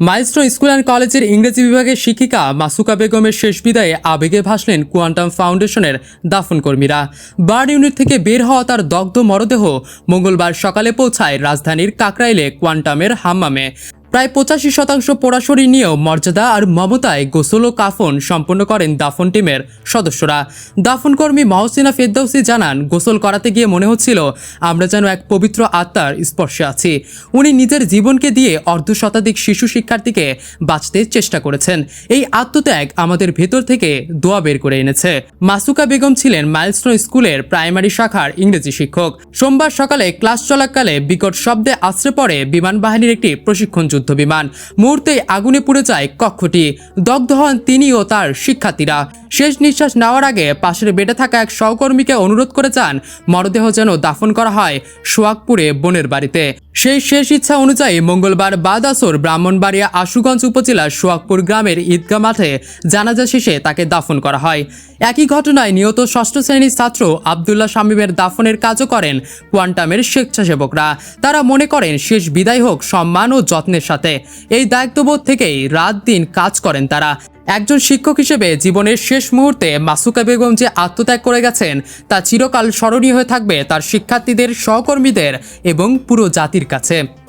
Milestone school and কলেজের ইংরেজি বিভাগের শিক্ষিকা মাসুকা বেগমের শেষ বিদায়ে আবেগে ভাসলেন কোয়ান্টাম ফাউন্ডেশনের দাফন কর্মীরা। বার্ড ইউনিট থেকে বের হওয়া তার দগ্ধ মরদেহ মঙ্গলবার সকালে পৌঁছায় রাজধানীর কাকরাইলে কোয়ান্টামের হাম্মামে। প্রায় পঁচাশি শতাংশ পোড়াশরী নিয়েও মর্যাদা আর মমতায় গোসল ও কাফন সম্পন্ন করেন দাফন টিমের সদস্যরা। দাফনকর্মী মহসিনা ফেরদৌসি জানান, গোসল করাতে গিয়ে মনে হচ্ছিল আমরা যেন এক পবিত্র আত্মার স্পর্শে আছি। উনি নিজের জীবনকে দিয়ে অর্ধ শতাধিক শিশু শিক্ষার্থীকে বাঁচতে চেষ্টা করেছেন। এই আত্মত্যাগ আমাদের ভেতর থেকে দোয়া বের করে এনেছে। মাসুকা বেগম ছিলেন মাইলস্টোন স্কুলের প্রাইমারি শাখার ইংরেজি শিক্ষক। সোমবার সকালে ক্লাস চলাকালে বিকট শব্দে আশ্রে পড়ে বিমান বাহিনীর একটি প্রশিক্ষণ যুদ্ধ। বিমান। মুহূর্তেই আগুনে পুড়ে যায় কক্ষটি। দগ্ধ হন তিনি ও তার শিক্ষার্থীরা। শেষ নিঃশ্বাস নেওয়ার আগে পাশের বেডে থাকা এক সহকর্মীকে অনুরোধ করে যান। মরদেহ যেন দাফন করা হয় সোয়াগপুরে বোনের বাড়িতে। সেই শেষ ইচ্ছা অনুযায়ী মঙ্গলবার বাদ আসর ব্রাহ্মণবাড়িয়া আশুগঞ্জ উপজেলার সোয়াগপুর গ্রামের ঈদগাহ মাঠে জানাজা শেষে তাকে দাফন করা হয়। একই ঘটনায় নিহত ষষ্ঠ শ্রেণির ছাত্র আবদুল্লাহ শামীমের দাফনের কাজও করেন কোয়ান্টামের স্বেচ্ছাসেবকরা। তারা মনে করেন শেষ বিদায় হোক সম্মান ও যত্নের সাথে। এই দায়িত্ববোধ থেকেই রাত দিন কাজ করেন তারা। একজন শিক্ষক হিসেবে জীবনের শেষ মুহূর্তে মাসুকা বেগম যে আত্মত্যাগ করে গেছেন, তা চিরকাল স্মরণীয় হয়ে থাকবে তার শিক্ষার্থীদের, সহকর্মীদের এবং পুরো জাতির কাছে।